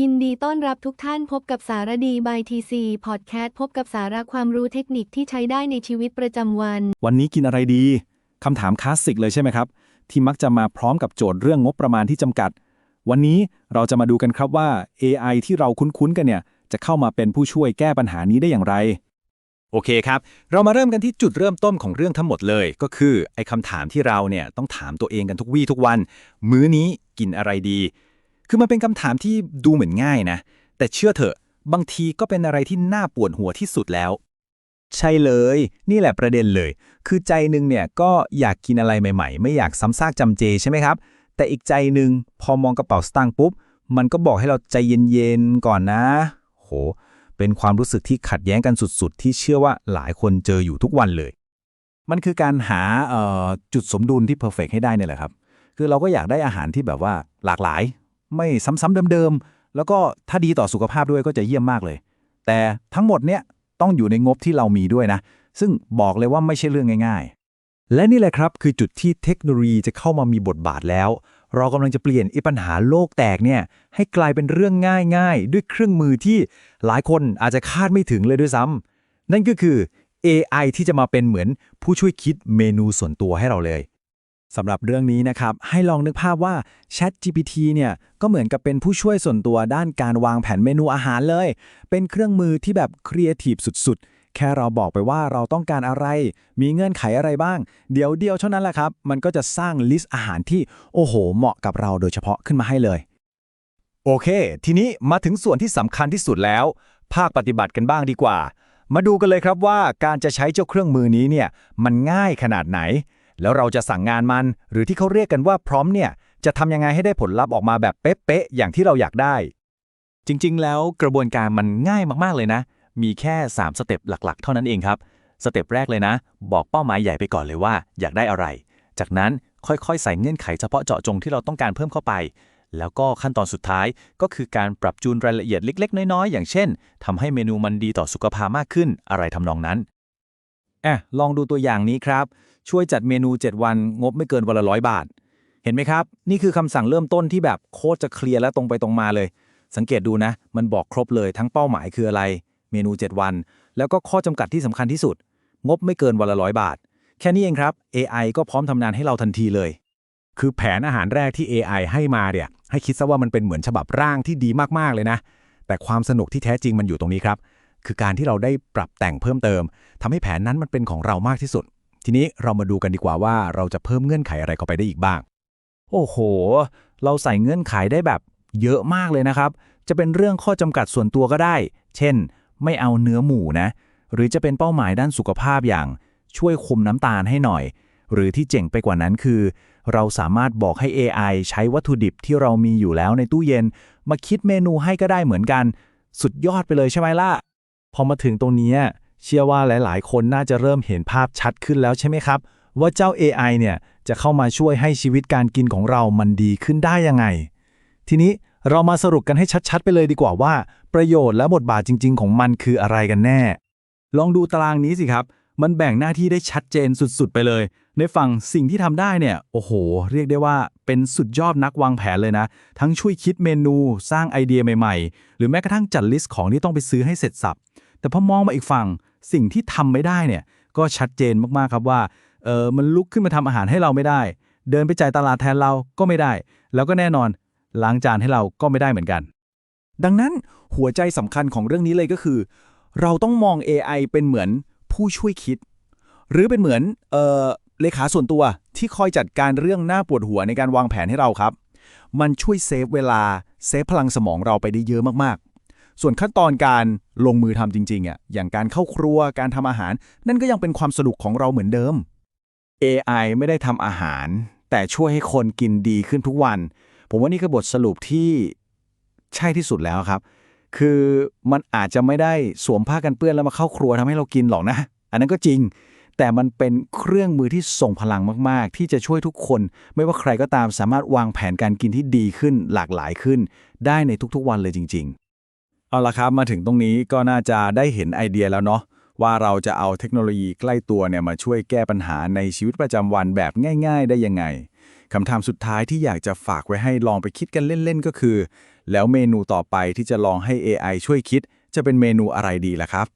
ยินดีต้อนรับทุกท่านพบกับสารดีบายทีซีพอดแคสต์พบกับสาระความรู้เทคนิคที่ใช้ได้ในชีวิตประจำวัน วันนี้กินอะไรดี คำถามคลาสสิกเลยใช่ไหมครับ ที่มักจะมาพร้อมกับโจทย์เรื่องงบประมาณที่จำกัด วันนี้เราจะมาดูกันครับว่า AI ที่เราคุ้นๆกันเนี่ย จะเข้ามาเป็นผู้ช่วยแก้ปัญหานี้ได้อย่างไร โอเคครับ เรามาเริ่มกันที่จุดเริ่มต้นของเรื่องทั้งหมดเลย ก็คือไอ้คำถามที่เราเนี่ยต้องถามตัวเองกันทุกวี่ทุกวัน มื้อนี้กินอะไรดี คือมันเป็นคำถามที่ดูเหมือนง่ายนะ แต่เชื่อเถอะ บางทีก็เป็นอะไรที่น่าปวดหัวที่สุดแล้ว ใช่เลย นี่แหละประเด็นเลย คือใจหนึงเนี่ยก็อยากกินอะไรใหม่ ๆ ไม่อยากซ้ำซากจำเจใช่ไหมครับ แต่อีกใจหนึ่งพอมองกระเป๋าสตางค์ปุ๊บ มันก็บอกให้เราใจเย็นๆก่อนนะ โห เป็นความรู้สึกที่ขัดแย้งกันสุดๆ ที่เชื่อว่าหลายคนเจออยู่ทุกวันเลย มันคือการหาจุดสมดุลที่เพอร์เฟกให้ได้เนี่ยแหละครับ คือเราก็อยากได้อาหารที่แบบว่าหลากหลาย ไม่ซ้ำๆเดิมๆ แล้วก็ถ้าดีต่อสุขภาพด้วยก็จะเยี่ยมมากเลย แต่ทั้งหมดเนี่ยต้องอยู่ในงบที่เรามีด้วยนะ ซึ่งบอกเลยว่าไม่ใช่เรื่องง่าย ๆ และนี่แหละครับคือจุดที่เทคโนโลยีจะเข้ามามีบทบาทแล้ว เรากำลังจะเปลี่ยนไอ้ปัญหาโลกแตกเนี่ยให้กลายเป็นเรื่องง่ายๆ ด้วยเครื่องมือที่หลายคนอาจจะคาดไม่ถึงเลยด้วยซ้ำนั่นก็คือ AI ที่จะมาเป็นเหมือนผู้ช่วยคิดเมนูส่วนตัวให้เราเลย สำหรับเรื่องนี้นะครับ ให้ลองนึกภาพว่า Chat GPT เนี่ยก็เหมือนกับเป็นผู้ช่วยส่วนตัวด้านการวางแผนเมนูอาหารเลย เป็นเครื่องมือที่แบบครีเอทีฟสุดๆ แค่เราบอกไปว่าเราต้องการอะไร มีเงื่อนไขอะไรบ้าง เดี๋ยวเดียวเท่านั้นแหละครับ มันก็จะสร้างลิสต์อาหารที่โอ้โห เหมาะกับเราโดยเฉพาะขึ้นมาให้เลย โอเค ทีนี้มาถึงส่วนที่สำคัญที่สุดแล้ว ภาคปฏิบัติกันบ้างดีกว่า มาดูกันเลยครับว่าการจะใช้เจ้าเครื่องมือนี้เนี่ยมันง่ายขนาดไหน แล้วเราจะสั่งงานมัน หรือที่เขาเรียกกันว่าพร้อมเนี่ย จะทำยังไงให้ได้ผลลัพธ์ออกมาแบบเป๊ะๆอย่างที่เราอยากได้ จริง ๆ แล้วกระบวนการมันง่ายมากๆเลยนะ มีแค่ 3 สเต็ปหลักๆ เท่านั้นเองครับ สเต็ปแรกเลยนะ บอกเป้าหมายใหญ่ไปก่อนเลยว่า อยากได้อะไร จากนั้นค่อยๆ ใส่เงื่อนไขเฉพาะเจาะจงที่เราต้องการเพิ่มเข้าไป แล้วก็ขั้นตอนสุดท้ายก็คือการปรับจูนรายละเอียดเล็ก ๆ น้อยๆ อย่างเช่นทำให้เมนูมันดีต่อสุขภาพมากขึ้นอะไรทำนองนั้น อะลองดูตัวอย่างนี้ครับ ช่วยจัดเมนู 7 วัน งบไม่เกินวันละร้อยบาท เห็นไหมครับ นี่คือคำสั่งเริ่มต้นที่แบบโคตรจะเคลียร์และตรงไปตรงมาเลย สังเกตดูนะ มันบอกครบเลยทั้งเป้าหมายคืออะไร เมนู 7 วัน แล้วก็ข้อจำกัดที่สำคัญที่สุด งบไม่เกินวันละร้อยบาท แค่นี้เองครับ AI ก็พร้อมทำงานให้เราทันทีเลย คือแผนอาหารแรกที่ AI ให้มาเนี่ยให้คิดซะว่ามันเป็นเหมือนฉบับร่างที่ดีมากๆเลยนะ แต่ความสนุกที่แท้จริงมันอยู่ตรงนี้ครับ คือการที่เราได้ปรับแต่งเพิ่มเติมทำให้แผนนั้นมันเป็นของเรามากที่สุด ทีนี้เรามาดูกันดีกว่าว่าเราจะเพิ่มเงื่อนไขอะไรเข้าไปได้อีกบ้าง โอ้โห เราใส่เงื่อนไขได้แบบเยอะมากเลยนะครับ จะเป็นเรื่องข้อจำกัดส่วนตัวก็ได้ เช่น ไม่เอาเนื้อหมูนะ หรือจะเป็นเป้าหมายด้านสุขภาพอย่างช่วยคุมน้ำตาลให้หน่อย หรือที่เจ๋งไปกว่านั้นคือ เราสามารถบอกให้ AI ใช้วัตถุดิบที่เรามีอยู่แล้วในตู้เย็น มาคิดเมนูให้ก็ได้เหมือนกัน สุดยอดไปเลยใช่ไหมล่ะ พอมาถึงตรงนี้เชื่อว่าหลาย ๆ คนน่าจะเริ่มเห็นภาพชัดขึ้นแล้วใช่ไหมครับ ว่าเจ้า AI เนี่ยจะเข้ามาช่วยให้ชีวิตการกินของเรามันดีขึ้นได้ยังไง ทีนี้เรามาสรุปกันให้ชัด ๆ ไปเลยดีกว่าว่า ประโยชน์และบทบาทจริง ๆ ของมันคืออะไรกันแน่ ลองดูตารางนี้สิครับ มันแบ่งหน้าที่ได้ชัดเจนสุด ๆ ไปเลย ในฝั่งสิ่งที่ทำได้เนี่ย โอ้โห เรียกได้ว่าเป็นสุดยอดนักวางแผนเลยนะ ทั้งช่วยคิดเมนู สร้างไอเดียใหม่ ๆ หรือแม้กระทั่งจัดลิสต์ของที่ต้องไปซื้อให้เสร็จสับ แต่พอมองมาอีกฝั่งสิ่งที่ทำไม่ได้เนี่ยก็ชัดเจนมากๆครับว่าเออมันลุกขึ้นมาทำอาหารให้เราไม่ได้ เดินไปจ่ายตลาดแทนเราก็ไม่ได้ แล้วก็แน่นอนล้างจานให้เราก็ไม่ได้เหมือนกัน ดังนั้นหัวใจสำคัญของเรื่องนี้เลยก็คือ เราต้องมอง AI เป็นเหมือนผู้ช่วยคิด หรือเป็นเหมือนเออเลขาส่วนตัวที่คอยจัดการเรื่องหน้าปวดหัวในการวางแผนให้เราครับ มันช่วยเซฟเวลาเซฟพลังสมองเราไปได้เยอะมากๆ ส่วนขั้นตอนการลงมือทำจริงๆอะอย่างการเข้าครัวการทำอาหาร นั่นก็ยังเป็นความสนุกของเราเหมือนเดิม AI ไม่ได้ทำอาหาร แต่ช่วยให้คนกินดีขึ้นทุกวัน ผมว่านี่คือบทสรุปที่ใช่ที่สุดแล้วครับ คือมันอาจจะไม่ได้สวมผ้ากันเปื้อนแล้วมาเข้าครัวทำให้เรากินหรอกนะ อันนั้นก็จริง แต่มันเป็นเครื่องมือที่ส่งพลังมาก ๆ ที่จะช่วยทุกคน ไม่ว่าใครก็ตามสามารถวางแผนการกินที่ดีขึ้นหลากหลายขึ้น ได้ในทุกๆวันเลยจริง ๆ เอาละครับมาถึงตรงนี้ก็น่าจะได้เห็นไอเดียแล้วเนาะว่าเราจะเอาเทคโนโลยีใกล้ตัวเนี่ยมาช่วยแก้ปัญหาในชีวิตประจำวันแบบง่าย ๆ ได้ยังไงคำถามสุดท้ายที่อยากจะฝากไว้ให้ลองไปคิดกันเล่นๆก็คือ แล้วเมนูต่อไปที่จะลองให้ AI ช่วยคิด จะเป็นเมนูอะไรดีล่ะครับ